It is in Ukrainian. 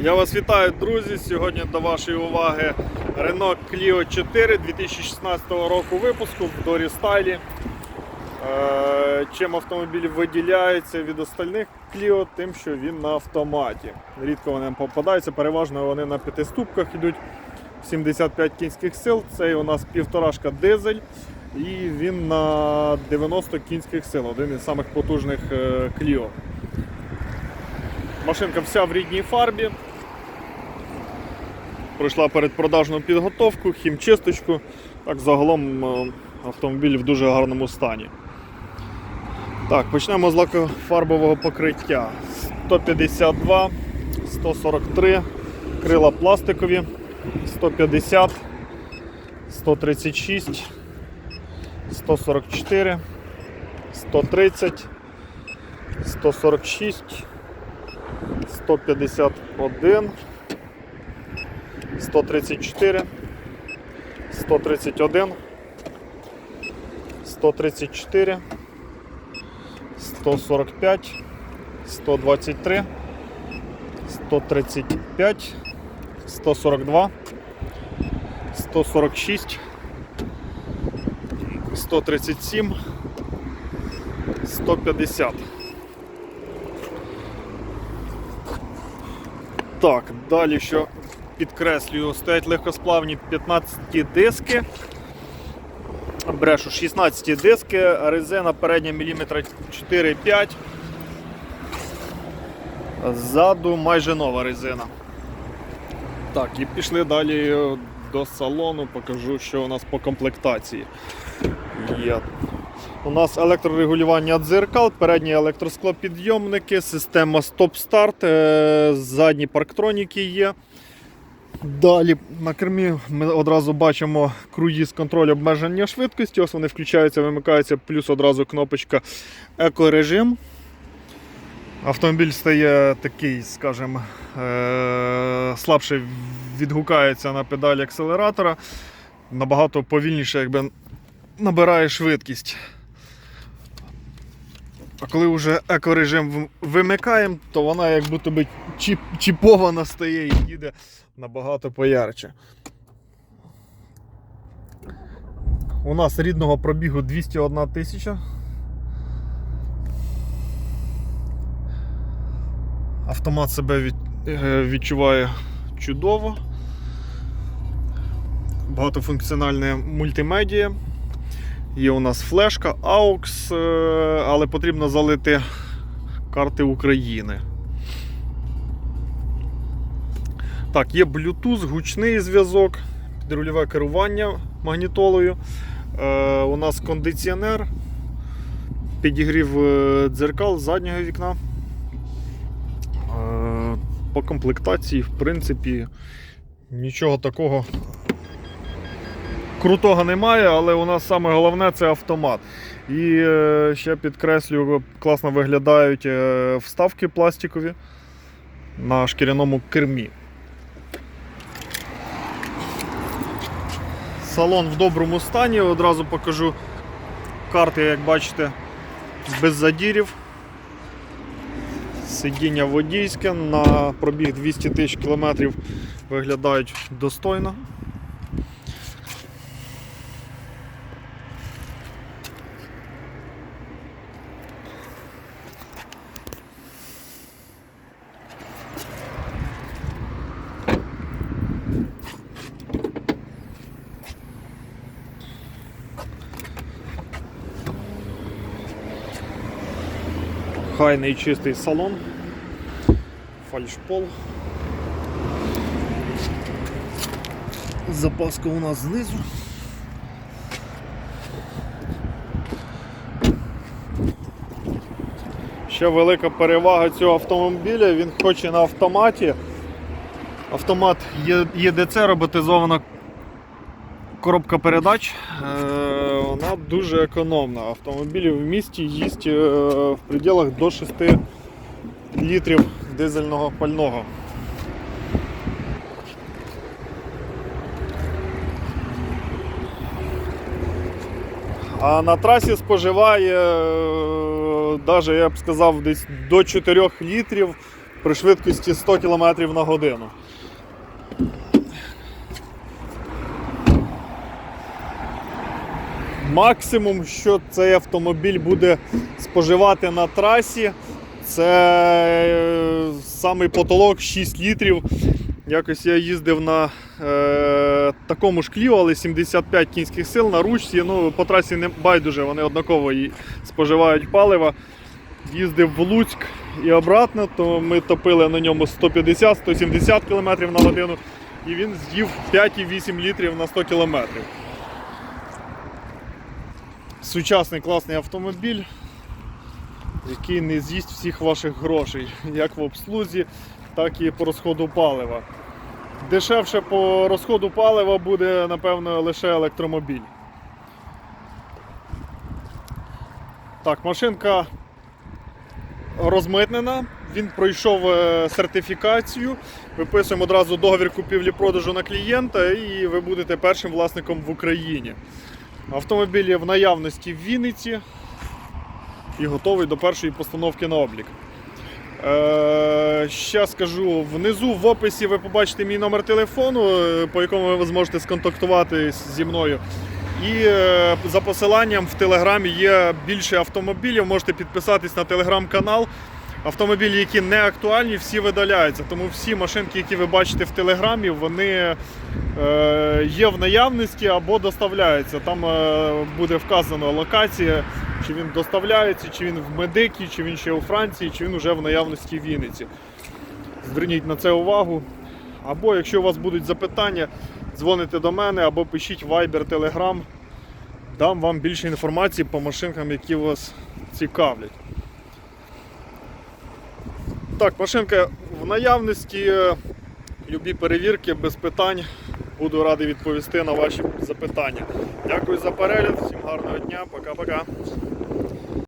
Я вас вітаю, друзі. Сьогодні до вашої уваги Renault Clio 4 2016 року випуску в Дорі Стайлі. Е, Чим автомобіль виділяється від остальних Clio, тим, що він на автоматі. Рідко вони попадаються, переважно вони на п'ятиступках йдуть 75 кінських сил. Це у нас півторашка дизель. І він на 90 кінських сил, один із самих потужних е, Clio. Машинка вся в рідній фарбі. Пройшла передпродажну підготовку, хімчисточку. Так, загалом е, автомобіль в дуже гарному стані. Так, почнемо з лакофарбового покриття. 152, 143, крила пластикові, 150, 136, 144, 130, 146. 151, 134, 131, 134, 145, 123, 135, 142, 146, 137, 150. Так, далі що підкреслюю, стоять легкосплавні 15 диски. Брешу 16 диски, резина передня міліметра 4-5. Ззаду майже нова резина. Так, і пішли далі до салону, покажу, що у нас по комплектації є. У нас електрорегулювання дзеркал, передні електросклопідйомники, система стоп-старт, е, задні парктроніки є. Далі на кермі ми одразу бачимо круїз контроль обмеження швидкості. Ось вони включаються, вимикаються, плюс одразу кнопочка екорежим. Автомобіль стає такий, скажімо, е- слабше відгукається на педалі акселератора, набагато повільніше якби, набирає швидкість. А коли вже екорежим вимикаємо, то вона як будто би чіп, чіпована стає і їде набагато поярче. У нас рідного пробігу 201 тисяча. Автомат себе е, відчуває чудово. Багатофункціональне мультимедіа. Є у нас флешка, AUX, е, але потрібно залити карти України. Так, є Bluetooth, гучний зв'язок, підрульове керування магнітолою. Е, у нас кондиціонер, підігрів е, дзеркал заднього вікна. Е, по комплектації, в принципі, нічого такого крутого немає, але у нас саме головне це автомат. І е, ще підкреслюю, класно виглядають е, вставки пластикові на шкіряному кермі. Салон в доброму стані, одразу покажу карти, як бачите, без задірів. Сидіння водійське на пробіг 200 тисяч кілометрів виглядають достойно. Хайний чистий салон, фальшпол. Запаска у нас знизу. Ще велика перевага цього автомобіля, він хоч і на автоматі. Автомат ЄДЦ роботизована коробка передач. Е, Вона дуже економна. Автомобіль в місті їсть е, в пределах до 6 літрів дизельного пального. А на трасі споживає, навіть я б сказав, десь до 4 літрів при швидкості 100 км на годину. Максимум, що цей автомобіль буде споживати на трасі, це е, самий потолок 6 літрів. Якось я їздив на е, такому ж Кліо, але 75 кінських сил на ручці. Ну, по трасі не байдуже, вони однаково і споживають палива. Їздив в Луцьк і обратно, то ми топили на ньому 150-170 км на годину, і він з'їв 5,8 літрів на 100 км. Сучасний класний автомобіль, який не з'їсть всіх ваших грошей, як в обслузі, так і по розходу палива. Дешевше по розходу палива буде, напевно, лише електромобіль. Так, машинка розмитнена, він пройшов е, сертифікацію. Виписуємо одразу договір купівлі-продажу на клієнта і ви будете першим власником в Україні. Автомобіль є в наявності в Вінниці і готовий до першої постановки на облік. Ще скажу, внизу в описі ви побачите мій номер телефону, е, по якому ви зможете сконтактуватись зі мною. І е, за посиланням в телеграмі є більше автомобілів. Можете підписатись на телеграм-канал. Автомобілі, які не актуальні, всі видаляються. Тому всі машинки, які ви бачите в телеграмі, вони е, є в наявності або доставляються. Там е, буде вказано локація, чи він доставляється, чи він в медикі, чи він ще у Франції, чи він вже в наявності в Вінниці. Зверніть на це увагу. Або якщо у вас будуть запитання, дзвоните до мене або пишіть Viber, Telegram. Дам вам більше інформації по машинкам, які вас цікавлять. Так, машинка в наявності. е, Любі перевірки без питань. Буду радий відповісти на ваші запитання. Дякую за перегляд, всім гарного дня, пока-пока.